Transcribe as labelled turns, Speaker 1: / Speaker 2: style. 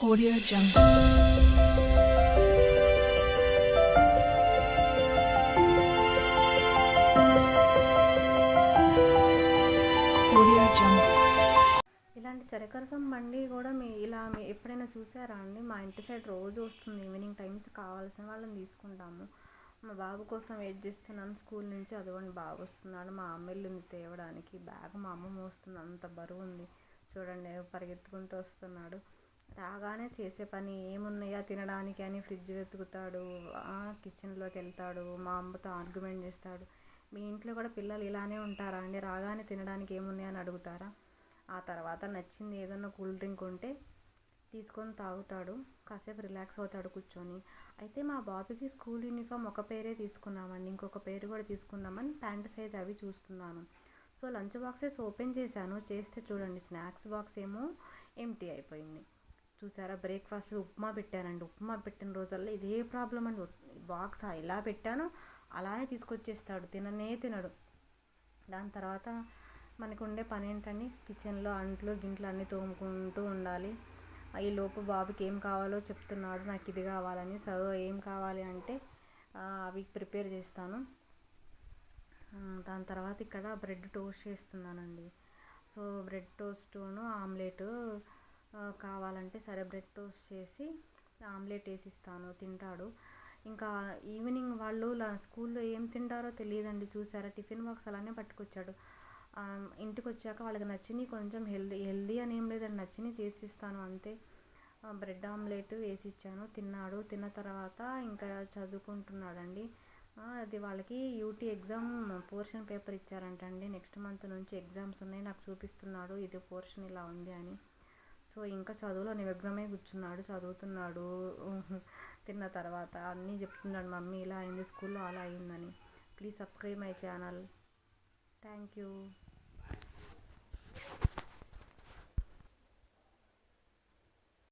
Speaker 1: Audio Jungle. Audio Jungle.
Speaker 2: ఇలాంటి చెరకరసం బండి కూడా మీ ఇలా మీ ఎప్పుడైనా చూసారా అండి? మా ఇంటి సైడ్ రోజు వస్తుంది. ఈవినింగ్ టైమ్స్ కావాల్సిన వాళ్ళని తీసుకుంటాము. మా బాబు కోసం వెయిట్ చేస్తున్నాను. స్కూల్ నుంచి అదిగోండి బాబు వస్తున్నాడు. మా అమ్మ వెళ్ళింది తేవడానికి బ్యాగ్ మా అమ్మ మోస్తుంది అంత బరువు ఉంది. చూడండి పరిగెత్తుకుంటూ వస్తున్నాడు. రాగానే చేసే పని ఏమున్నాయా తినడానికి అని ఫ్రిడ్జ్ వెతుకుతాడు. కిచెన్లోకి వెళ్తాడు. మా అమ్మతో ఆర్గ్యుమెంట్ చేస్తాడు. మీ ఇంట్లో కూడా పిల్లలు ఇలానే ఉంటారా అండి? రాగానే తినడానికి ఏమున్నాయా అని అడుగుతారా? ఆ తర్వాత నచ్చింది ఏదన్నా కూల్ డ్రింక్ ఉంటే తీసుకొని తాగుతాడు. కాసేపు రిలాక్స్ అవుతాడు కూర్చొని. అయితే మా బాబుకి స్కూల్ యూనిఫామ్ ఒక పేరే తీసుకున్నామండి ఇంకొక పేరు కూడా తీసుకుందామని ప్యాంట్ సైజ్ అవి చూస్తున్నాను. సో లంచ్ బాక్సెస్ ఓపెన్ చేశాను. చేస్తే చూడండి స్నాక్స్ బాక్స్ ఏమో ఎంటీ అయిపోయింది. చూసారా? బ్రేక్ఫాస్ట్ ఉప్మా పెట్టానండి. ఉప్మా పెట్టిన రోజుల్లో ఇదే ప్రాబ్లం అండి. బాక్స్ ఇలా పెట్టాను అలానే తీసుకొచ్చేస్తాడు. తిననే తినడు. దాని తర్వాత మనకు ఉండే పని ఏంటండి కిచెన్లో అంట్లు గింట్లు అన్నీ తోముకుంటూ ఉండాలి. ఈ లోపు బాబుకి ఏం కావాలో చెప్తున్నాడు. నాకు ఇది కావాలని సో ఏం కావాలి అంటే అవి ప్రిపేర్ చేస్తాను. దాని తర్వాత ఇక్కడ బ్రెడ్ టోస్ట్ చేస్తున్నానండి. సో బ్రెడ్ టోస్టును ఆమ్లెట్ కావాలంటే సరే బ్రెడ్ టోస్ట్ చేసి ఆమ్లెట్ వేసిస్తాను తింటాడు. ఇంకా ఈవినింగ్ వాళ్ళు స్కూల్లో ఏం తింటారో తెలియదండి చూసారా? టిఫిన్ బాక్స్ అలానే పట్టుకొచ్చాడు. ఇంటికి వచ్చాక వాళ్ళకి నచ్చినవి కొంచెం హెల్దీ హెల్దీ అని ఏం లేదండి నచ్చినవి చేసిస్తాను అంతే. బ్రెడ్ ఆమ్లెట్ వేసి ఇచ్చాను తిన్నాడు. తిన్న తర్వాత ఇంకా చదువుకుంటున్నాడండి. అది వాళ్ళకి యూటీ ఎగ్జామ్ పోర్షన్ పేపర్ ఇచ్చారంటండి. నెక్స్ట్ మంత్ నుంచి ఎగ్జామ్స్ ఉన్నాయి నాకు చూపిస్తున్నాడు ఇది పోర్షన్ ఇలా ఉంది అని. సో ఇంకా చదువులో నిమగ్నమై కూర్చున్నాడు చదువుతున్నాడు. తిన్న తర్వాత అన్నీ చెప్తున్నాడు మమ్మీ ఇలా అయింది స్కూల్లో అలా అయిందని. Please subscribe my channel. Thank you.